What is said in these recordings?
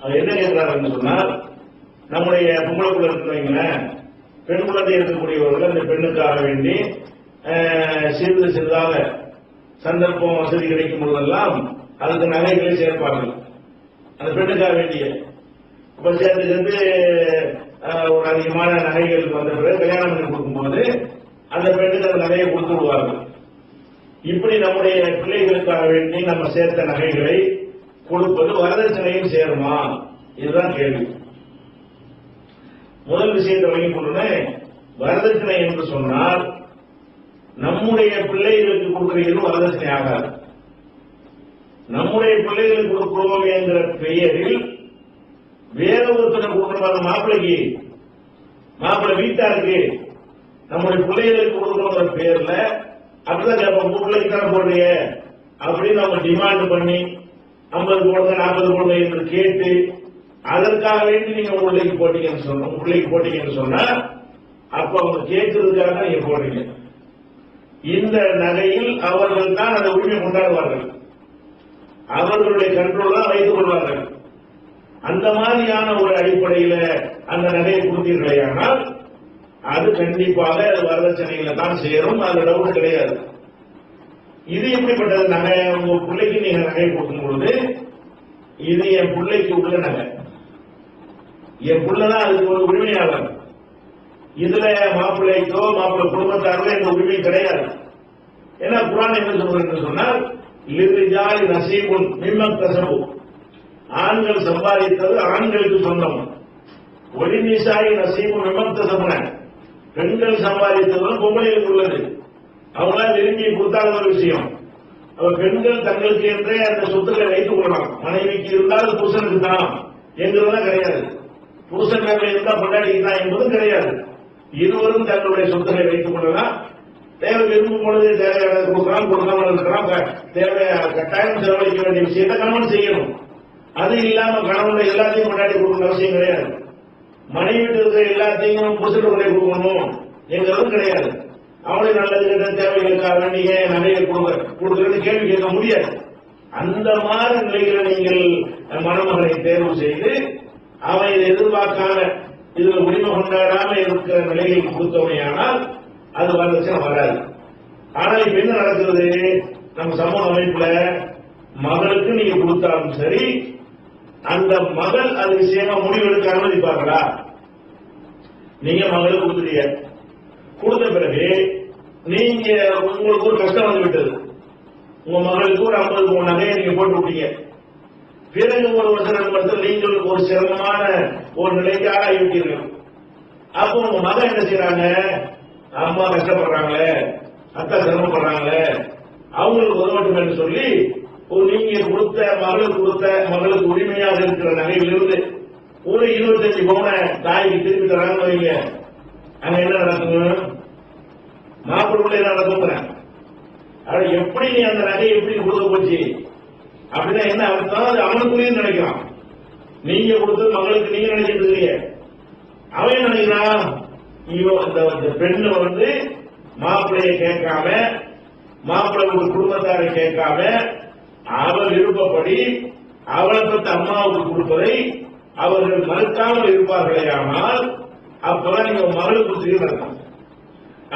அவர் என்ன கேட்கிறாருன்னு சொன்னால் நம்முடைய பொம்பளை பிள்ளை இருக்கிறவங்களேன் பெண் குழந்தை இருக்கக்கூடியவர்கள் அந்த பெண்ணுக்காக வேண்டி சிறிது சிறிதாக சந்தர்ப்பம் வசதி கிடைக்கும் போதெல்லாம் அதுக்கு நகைகளை சேர்ப்பார்கள். அந்த பெண்ணுக்காக வேண்டிய. இப்ப சேர்ந்து ஒரு அதிகமான நகைகள் வந்த பிறகு கல்யாணம் பண்ணி கொடுக்கும்போது அந்த பெண்ணுக்கு அந்த நகையை கொடுத்து விடுவார்கள். இப்படி நம்முடைய பிள்ளைகளுக்காக வேண்டி நம்ம சேர்த்த நகைகளை கொடுப்பது வரதட்சணையும் சேருமா? இதுதான் கேள்வி. முதல் விஷயத்தை வழங்கிக் கொண்டு வரதட்சணை என்று சொன்னால் நம்முடைய பிள்ளைகளுக்கு கொடுக்கிறது வரதட்சணை ஆகாது. நம்முடைய பிள்ளைகளுக்கு கொடுக்கிறோம் என்கிற பெயரில் வேற ஒருத்தர் கொடுக்கிற மாப்பிள்ளைக்கு. மாப்பிள்ளை வீட்டாருக்கு. நம்முடைய பிள்ளைகளுக்கு கொடுக்கணுங்கிற பேர்ல அப்படிதான் கேட்போம் பிள்ளைக்கு தான் போடுறீங்க? அப்படின்னு அவங்க டிமாண்ட் பண்ணி ஐம்பது போடுங்க நாற்பது போடுங்க என்று கேட்டு அதற்காக வேண்டி நீங்க உங்க போட்டீங்கன்னு சொன்ன உங்க போட்டீங்கன்னு சொன்னா அப்ப அவங்க கேட்கறதுக்காக தான் நீங்க போடுறீங்க. இந்த நகையில் அவர்கள் தான் அந்த உரிமை கொண்டாடுவார்கள். அவர்களுடைய கண்ட்ரோல் தான் வைத்துக் கொள்வார்கள். அந்த மாதிரியான ஒரு அடிப்படையில அந்த நகையை கொடுத்தீர்களேயானால் அது கண்டிப்பாக அது வரதட்சணையில தான் சேரும் அது டவுட் கிடையாது. இது எப்படிப்பட்டது? நகை உங்க பிள்ளைக்கு நீங்க நகை கொடுக்கும் பொழுது இது என் பிள்ளைக்கு உள்ள நகை. என் பிள்ளைதான் அதுக்கு ஒரு உரிமையாளர். இதுல மாப்பிள்ளைக்கோ மாப்பிள்ளை குடும்பத்தாரோ எந்த உரிமை கிடையாது. ஏன்னா குரான் என்ன சொல்றது சொன்னால் லிரிஜாலி நசீபுன் மிம்மக் கசபு. ஆண்கள் சம்பாதித்தது ஆண்களுக்கு சொந்தம். ஒளிநிசாய் நசீபு மிம்மக் கசபுன. பெண்கள் சம்பாதித்தது பொம்பளைகளுக்கு உள்ளது. அவங்களா விரும்பி கொடுத்தாத ஒரு விஷயம்? பெண்கள் தங்களுக்கு என்றே அந்த சொத்துக்களை வைத்துக் கொள்ளலாம். மனைவிக்கு இருந்தால் புருஷனுக்கு தான். என்கிறதெல்லாம் கிடையாது. புருஷன் மேல இருந்தா பொண்டாட்டிக்கு தான் என்பதும் கிடையாது. இருவரும் தங்களுடைய சொத்துக்களை வைத்துக் கொள்ளலாம். தேவை விரும்பும் பொழுது தேவையான கொடுக்கலாம் கொடுக்காமல் இருக்கலாம் தேவை கட்டாயம் செலவழிக்க வேண்டிய விஷயத்தை கணவன் செய்யணும். அது இல்லாம கணவன் எல்லாத்தையும் கொண்டாடி கொடுக்கணும் அவசியம் கிடையாது. மனைவி இருக்கிற எல்லாத்தையும் புருஷன் கொண்டே கொடுக்கணும். எங்கிறதும் கிடையாது. அவனுக்கு நல்லது கெட்ட தேவைகளுக்காக வேண்டிய நிறைய கொடுங்க? கொடுக்குறது கேள்வி கேட்க முடியாது. அந்த மாதிரி நிலையில நீங்கள் மணமகனை தேர்வு செய்து அவன் எதிர்பார்க்காத இதுல உரிமை கொண்டாடாம இருக்கிற நிலையில் கொடுத்தவனையானால் அது வரதட்சணை வராது. ஆனா இப்ப என்ன நடக்கிறது? நம்ம சமூக அமைப்புல மகளுக்கு நீங்க கொடுத்தாலும் சரி அந்த மகள் அது விஷயமா முடிவெடுக்க அனுமதிப்பார்களா? நீங்க மகளுக்கு கொடுத்துட்டீங்க. கொடுத்த பிறகு நீங்க உங்களுக்கு ஒரு கஷ்டம் வந்து விட்டது உங்க மகளுக்கு ஒரு ஐம்பது பவுன் நகையை நீங்க போட்டு விட்டீங்க. பிறகு ஒரு வருஷம் ரெண்டு வருஷம் நீங்கள் ஒரு சிரமமான ஒரு நிலைக்கு ஆளாகிவிட்டீர்கள் அப்போ உங்க மகன் என்ன செய்யறாங்க அம்மா கஷ்டப்படுறாங்களே அக்கா சிரமப்படுறாங்களே அவங்களுக்கு உதவட்டும் என்று சொல்லி ஒரு நீங்க கொடுத்த மகளுக்கு கொடுத்த மகளுக்கு உரிமையாக இருக்கிற நகையிலிருந்து ஒரு இருபத்தஞ்சு பவுனை தாய்க்கு திருப்பி தராங்க வைங்க. அங்க என்ன நடக்கும் மாப்பிள்ளை என்ன நடக்கும் அது எப்படி நீ அந்த நகை எப்படி கொடுக்க போச்சு? அப்படின்னா என்ன அர்த்தம்? அது அவனுக்குரிய நினைக்கிறான். நீங்க கொடுத்தது மகளுக்கு நீங்க நினைச்சிட்டு இருக்கீங்க. அவன் என்ன நினைக்கிறான்? ஐயோ இந்த பெண்ணு வந்து மாப்பிள்ளைய கேட்காம மாப்பிள்ளை ஒரு குடும்பத்தாரை கேட்காம அவள் விருப்பப்படி அவளை பத்த அம்மாவுக்கு கொடுப்பதை அவர்கள் மறுக்காமல் இருப்பார்களே ஆனால் அப்பதான் நீங்க மகள் மகளுக்கு நடக்கும்.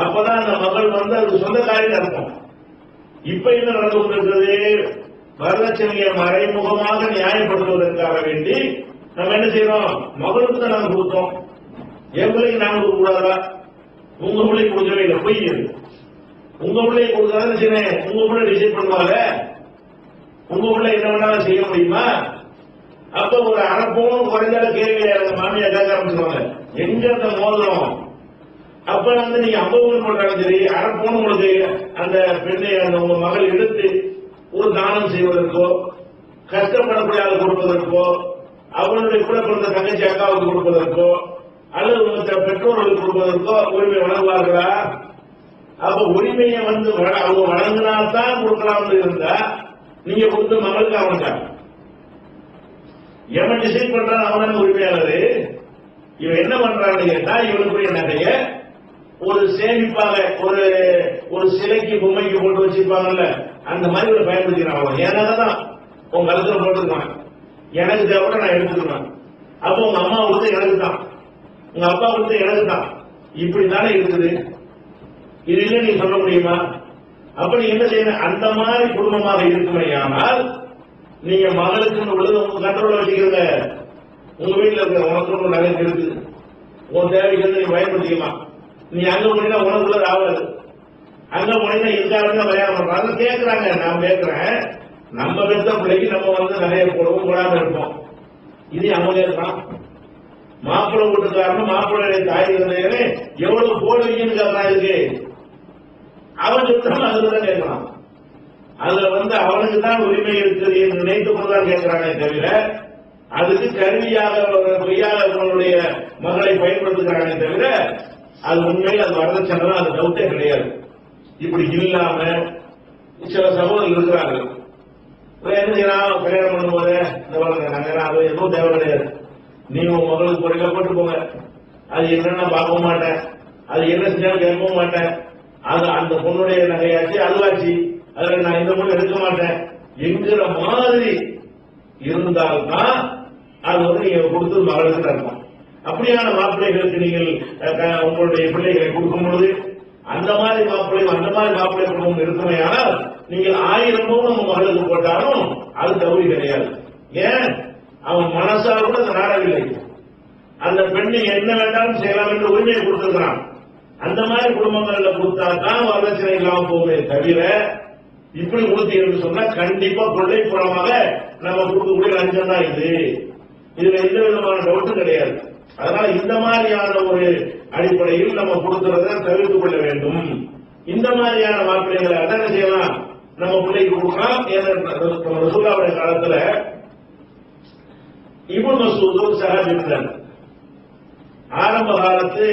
அப்பதான் அந்த மகள் வந்து அது சொந்தக்காரின்னு நடக்கும் இப்ப என்ன நடந்து கொண்டிருக்கிறது வரதட்சணையை மறைமுகமாக நியாயப்படுத்துவதற்காக வேண்டி நம்ம என்ன செய்யறோம் மகளுக்கு தான் நாங்க கொடுத்தோம். என் பிள்ளைக்கு நாங்க கொடுக்க கூடாதா? உங்க பிள்ளைக்கு கொடுக்கவே இல்லை. பொய் உங்க பிள்ளைக்கு கொடுக்காத செய்யறேன் உங்க பிள்ளை டிசைட் பண்ணுவாங்க. உங்க பிள்ளை என்ன வேணாலும் செய்ய முடியுமா? அப்ப ஒரு அரை பவுன் குறைஞ்சாலும் கேள்வி அந்த மாமியார் கேட்க ஆரம்பிச்சிருவாங்க எங்க அந்த மோதிரம்? அப்ப வந்து நீங்க ஐம்பது பவுன் போட்டாலும் சரி அரை போன பொழுது அந்த பெண்ணை அந்த உங்க மகள் எடுத்து ஒரு தானம் செய்வதற்கோ கஷ்டப்படக்கூடிய ஆள் கொடுப்பதற்கோ அவனுடைய கூட பிறந்த தங்கச்சி அக்காவுக்கு கொடுப்பதற்கோ அல்லது உங்க பெற்றோர்களுக்கு கொடுப்பதற்கோ உரிமை வழங்குவார்களா? அப்ப உரிமையை வந்து அவங்க வழங்கினால்தான் கொடுக்கலாம்னு இருந்தா நீங்க கொடுத்த மகளுக்கு அவனுக்கா எவன் டிசைட் பண்றான் அவன் உரிமையாளரு? இவன் என்ன பண்றான்னு கேட்டா இவனுக்குரிய நகைய ஒரு சேமிப்பாக ஒரு ஒரு சிலைக்கு பொம்மைக்கு போட்டு வச்சிருப்பாங்கல்ல அந்த மாதிரி ஒரு பயன்படுத்திக்கிறான் அவன். ஏன்னா உன் கருத்துல போட்டுருக்கான். எனக்கு தேவை நான் எடுத்துக்கிறேன். அப்போ உங்க அம்மா கொடுத்த எனக்கு தான். உங்க அப்பா கொடுத்த எனக்கு தான். இப்படி தானே இருக்குது? இது இல்லை நீ சொல்ல முடியுமா? அப்ப நீ என்ன செய்யணும் அந்த மாதிரி குடும்பமாக இருக்குமையானால் நீங்க மகளுக்கு உள்ளது உங்க கண்ட்ரோல வச்சுக்கிறீங்க உங்க வீட்டுல இருக்க உனக்கு ஒரு நகை இருக்குது உன் தேவைக்கு வந்து நீ பயன்படுத்திக்கலாம் நீ அங்க போனீங்கன்னா உனக்குள்ள ஆகாது அங்க போனீங்கன்னா இதுக்காக கல்யாணம் பண்றாங்க. கேட்கறாங்க நான் கேட்கிறேன் நம்ம பெற்ற பிள்ளைக்கு நம்ம வந்து நிறைய போடவும் போடாம இருப்போம். இது அவங்க இருக்கான் மாப்பிள்ளை வீட்டுக்காரன் மாப்பிள்ளை தாய் இருந்தே எவ்வளவு போடுவீங்கன்னு கேட்கறான் இதுக்கு. அவன் சொல்றான் அதுதான் கேட்கறான் அதுல வந்து அவனுக்கு தான் உரிமை இருக்குது என்று நினைத்து கொண்டுதான் கேட்கிறானே தவிர அதுக்கு கருவியாக பொய்யாக அவனுடைய மகளை பயன்படுத்துகிறாங்க தவிர அது உண்மையில் அது வரதட்சணை அது டவுட்டே கிடையாது. இப்படி இல்லாம சில சகோதரர்கள் இருக்கிறார்கள். என்ன செய்யலாம் கல்யாணம் பண்ணும்போது இந்த பாருங்க நாங்க எல்லாம் எதுவும் தேவை கிடையாது. நீங்க உன் மகளுக்கு பொருளை போட்டு போங்க அது என்னன்னு பார்க்கவும் மாட்டேன். அது என்ன செஞ்சாலும் கேட்கவும் மாட்டேன். அது அந்த பொண்ணுடைய நகையாச்சு அதுவாச்சு. அதில் நான் இந்த பொண்ணு எடுக்க மாட்டேன். என்கிற மாதிரி இருந்தால்தான் அது வந்து நீங்க கொடுத்து மகளுக்கு தரணும். அப்படியான மாப்பிள்ளைகளுக்கு நீங்கள் உங்களுடைய பிள்ளைகளை கொடுக்கும் பொழுது அந்த மாதிரி மாப்பிள்ளையும் அந்த மாதிரி மாப்பிள்ளை குடும்பம் இருக்குமே ஆனால் நீங்கள் ஆயிரம் பவுன் உங்க மகளுக்கு போட்டாலும் அது தகுதி கிடையாது. ஏன்? அவன் மனசால் கூட நாடவில்லை அந்த பெண்ணை என்ன வேண்டாலும் செய்யலாம் என்று உரிமையை கொடுத்திருக்கிறான். அந்த மாதிரி குடும்பங்கள்ல கொடுத்தா தான் வரதட்சணை இல்லாம போகுமே தவிர இப்படி கொடுத்தீங்கன்னு சொன்னா கண்டிப்பா கொள்ளைப்புறமாக நம்ம கொடுக்கக்கூடிய லஞ்சம் தான் இது. இதுல எந்த விதமான டவுட்டும் கிடையாது. அதனால இந்த மாதிரியான ஒரு அடிப்படையில் நம்ம கொடுக்கறத தவிர்த்து கொள்ள வேண்டும். இந்த மாதிரியான மாப்பிள்ளைகளை அதான் செய்யலாம். நம்ம பிள்ளைக்கு கொடுக்கலாம். ஏன்னா ரசூலாவுடைய காலத்துல இபுன் மசூதும் ஒரு ஆரம்ப காலத்து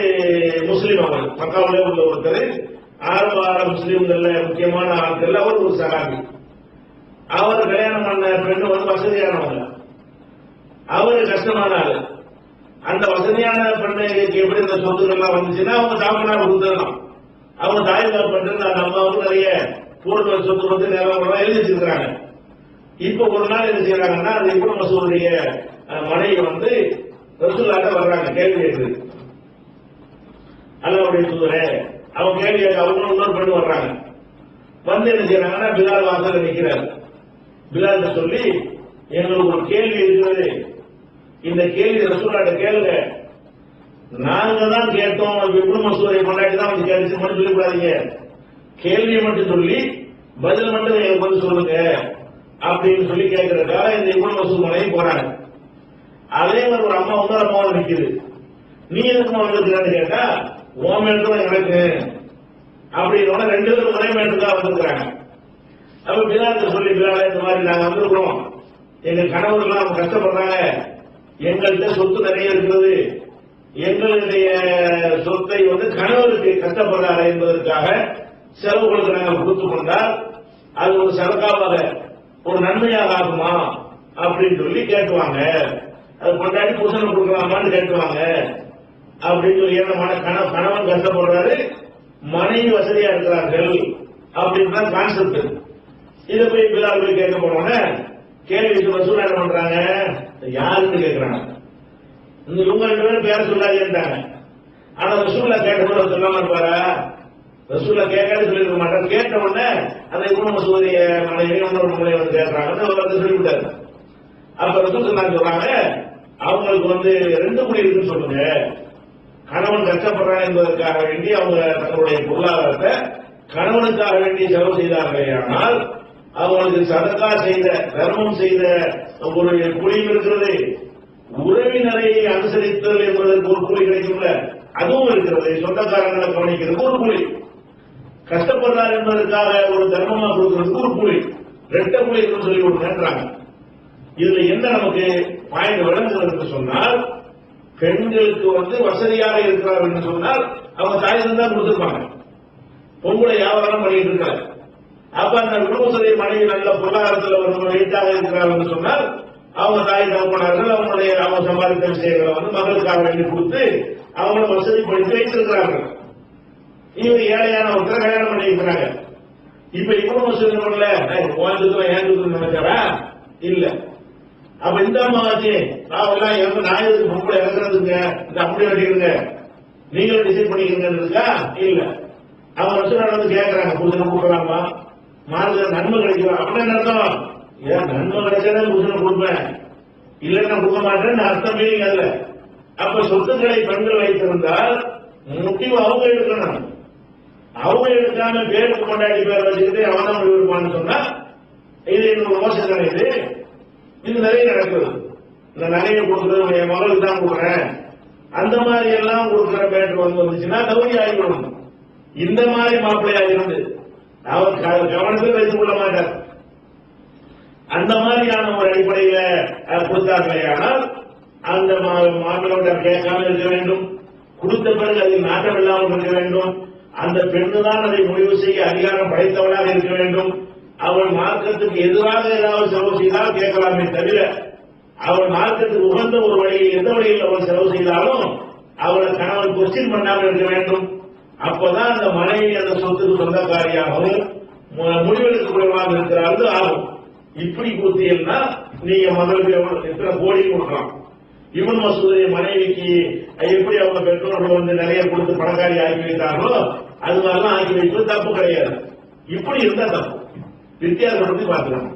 முஸ்லீம் அவர் பக்காவிலே உள்ள ஒருத்தர். ஆரம்ப கால முஸ்லீம்கள்ல முக்கியமான ஆட்கள் அவர் ஒரு சகாபி அவர் கல்யாணம் பண்ண பெண்ணு வந்து வசதியானவங்க. அவரு கஷ்டமானாரு. அந்த வசதியான பெண்ணுக்கு எப்படி இந்த சொத்துக்கள்லாம் வந்துச்சுன்னா அவங்க தாப்பனார் கொடுத்துடலாம் அவங்க தாய்மார் பண்றது அந்த அம்மாவுக்கு நிறைய பூர்வ சொத்து வந்து நிலவரம் எழுதி வச்சிருக்கிறாங்க. இப்ப ஒரு நாள் என்ன செய்யறாங்கன்னா அந்த இப்ப மசூருடைய மனைவி வந்து ரசூல்லாட்ட வர்றாங்க கேள்வி கேட்குது. அல்லாவுடைய தூதரே அவங்க கேள்வி அவங்களும் அவங்க இன்னொரு பெண் வர்றாங்க. வந்து என்ன செய்யறாங்கன்னா பிலால் வாசல் நிற்கிறார் பிலால் சொல்லி எங்களுக்கு ஒரு கேள்வி இருக்கிறது இந்த கேள்வி ரசூலாட்ட கேளுங்க. நாங்க தான் கேட்டோம் எப்படி மசூரை கொண்டாடி தான் வந்து கேட்டு மட்டும் சொல்லக்கூடாதீங்க. கேள்வியை மட்டும் சொல்லி பதில் மட்டும் எனக்கு பதில் சொல்லுங்க. அப்படின்னு சொல்லி கேட்கறதுக்காக இந்த இப்னு மசூர் மலையும் போறாங்க. அதே மாதிரி ஒரு அம்மா வந்து அம்மா நிற்கிது நீ எதுக்கு வந்திருக்கிறான்னு கேட்டா உன் மேட்டு தான் எனக்கு. அப்படின்னு ரெண்டு பேரும் ஒரே மேட்டு தான் வந்திருக்கிறாங்க. அப்ப பிலாத்த சொல்லி பிலால இந்த மாதிரி நாங்க வந்திருக்கிறோம். எங்க கணவர்கள் அவங்க கஷ்டப்படுறாங்க. எங்கள்கிட்ட சொத்து நிறைய இருக்கிறது எங்களுடைய சொத்தை வந்து கணவருக்கு கஷ்டப்படுறாரு என்பதற்காக செலவுகளுக்கு நாங்கள் கொடுத்து கொண்டால் அது ஒரு சரக்காவாக ஒரு நன்மையாக ஆகுமா அப்படின்னு சொல்லி கேட்டுவாங்க. அது கொண்டாடி புருஷனை கொடுக்கலாமான்னு கேட்டுவாங்க. அப்படின்னு சொல்லி கண- கணவன் கஷ்டப்படுறாரு மனைவி வசதியா இருக்கிறார்கள் அப்படின்னு தான் கான்செப்ட் இதை போய் பிலால் போய் கேட்க போனோன்னே கேள்விக்கு வசூல் என்ன பண்றாங்க? யாருன்னு கேட்கிறாங்க? இந்த இவங்க ரெண்டு பேரும் பேர சொல்லாதேன்ட்டாங்க ஆனா ரசூல்லா கேட்டபோது அவர் சொல்லாம இருப்பாரா? ரசூல்லா கேட்காது சொல்லிருக்க மாட்டார். கேட்ட உடனே அந்த இவனு மசூதிய மனைவி இன்னொரு வந்து கேட்கறாங்கன்னு அவர் வந்து சொல்லிவிட்டாரு. அப்ப ரசூல் சொன்னாங்க சொல்றாங்க அவங்களுக்கு வந்து ரெண்டு குடி இருக்குன்னு சொல்லுங்க. கணவன் கஷ்டப்படுறான் என்பதற்காக வேண்டி அவங்க தங்களுடைய பொருளாதாரத்தை கணவனுக்காக வேண்டி செலவு செய்தார்களே ஆனால் அவங்களுக்கு சதக்கா செய்த தர்மம் செய்த ஒரு குழியும் இருக்கிறது. உறவினரை அனுசரித்தல் என்பதற்கு ஒரு கூலி கிடைக்கும்ல? அதுவும் இருக்கிறது. சொந்தக்காரங்களை கவனிக்கிறதுக்கு ஒரு கூலி கஷ்டப்படுறார் என்பதற்காக ஒரு தர்மமா கொடுக்கிறதுக்கு ஒரு கூலி ரெட்ட கூலி இருக்குன்னு சொல்லி கொடுக்குறாங்க இதுல என்ன நமக்கு பாயிண்ட் விளங்குகிறது என்று சொன்னால் பெண்களுக்கு வந்து வசதியாக இருக்கிறார் என்று சொன்னால் அவங்க தாய் தான் கொடுத்துருப்பாங்க. பொங்கலை வியாபாரம் பண்ணிட்டு இருக்காங்க. அப்ப அந்த குடும்பத்துடைய மனைவி நல்ல பொருளாதாரத்தில் ஒரு வெயிட்டாக இருக்கிறார் என்று சொன்னால் அவங்க தாய் தகப்பனார்கள் அவங்களுடைய அவங்க சம்பாதித்த விஷயங்களை வந்து மகளுக்காக வேண்டி கொடுத்து அவங்கள வசதிப்படுத்தி வைத்திருக்கிறார்கள். இவங்க ஏழையான ஒருத்தர் கல்யாணம் பண்ணி இருக்கிறாங்க இப்ப இவங்க வசதி பண்ணல வாழ்ந்துக்கலாம் ஏன் நினைச்சாரா இல்ல. அப்ப இந்த அம்மாவாச்சு நான் எல்லாம் இறந்து நான் எதுக்கு பொம்பளை இறங்குறதுங்க இந்த அப்படி வெட்டிடுங்க நீங்களும் டிசைட் பண்ணிக்கிறீங்க இருக்கா? இல்ல. அவங்க வருஷம் நடந்து கேட்கறாங்க புதுசு கூப்பிடலாமா? மாறுதல் நன்மை கிடைக்கும் அப்படின்னு அர்த்தம்? ஏன் நன்மை கிடைச்சாதான் புருஷனை கொடுப்பேன். இல்லைன்னா கொடுக்க மாட்டேன்னு அர்த்தம் மீனிங் அல்ல அப்ப சொத்துக்களை பெண்கள் வைத்திருந்தால் முடிவு அவங்க எடுக்கணும். அவங்க எடுக்காம பேருக்கு கொண்டாடி பேர் வச்சுக்கிட்டு அவன் தான் முடிவு எடுப்பான்னு சொன்னா இது என்னோட மோசம் கிடையாது. இது நிறைய நடக்குது. இந்த நகையை கொடுக்குறது என் மகளுக்கு தான் கொடுக்குறேன். அந்த மாதிரி எல்லாம் கொடுக்குற பேட்டர் வந்து வந்துச்சுன்னா தகுதி ஆகிவிடும் இந்த மாதிரி மாப்பிள்ளை இருந்து அவர் கவனத்தில் வைத்துக் கொள்ள மாட்டார். அந்த மாதிரியான ஒரு அடிப்படையில் அஹ், கொடுத்தார்களே ஆனால் அந்த மா- கேட்காமல் இருக்க வேண்டும். கொடுத்த பிறகு அதில் நாட்டம் இல்லாமல் இருக்க வேண்டும். அந்த பெண்ணு தான் அதை முடிவு செய்ய அதிகாரம் படைத்தவளாக இருக்க வேண்டும். அவள் மார்க்கத்துக்கு எதிராக ஏதாவது செலவு செய்தால் கேட்கலாமே தவிர அவள் மார்க்கத்துக்கு உகந்த ஒரு வழியில் எந்த வழியில் அவள் செலவு செய்தாலும் அவளை கணவன் கொஸ்டின் பண்ணாமல் இருக்க வேண்டும். அப்பதான் அந்த மனைவி அந்த சொத்துக்கு சொந்தக்காரியாகவும் மு- முடிவெடுக்கக்கூடியவராக இருக்கிறார்கள் ஆகும். இப்படி கொடுத்தீங்கன்னா நீங்க மகளுக்கு எத்தனை கோடி கொடுக்கலாம்? இவன் மசூதைய மனைவிக்கு எப்படி அவங்க பெற்றோர்கள் வந்து நிறைய கொடுத்து பணக்காரி ஆக்கி வைத்தார்களோ அது மாதிரிலாம் ஆக்கி வைப்பது தப்பு கிடையாது. இப்படி இருந்தா தப்பு. வித்தியாசப்படுத்தி பார்த்துக்கணும்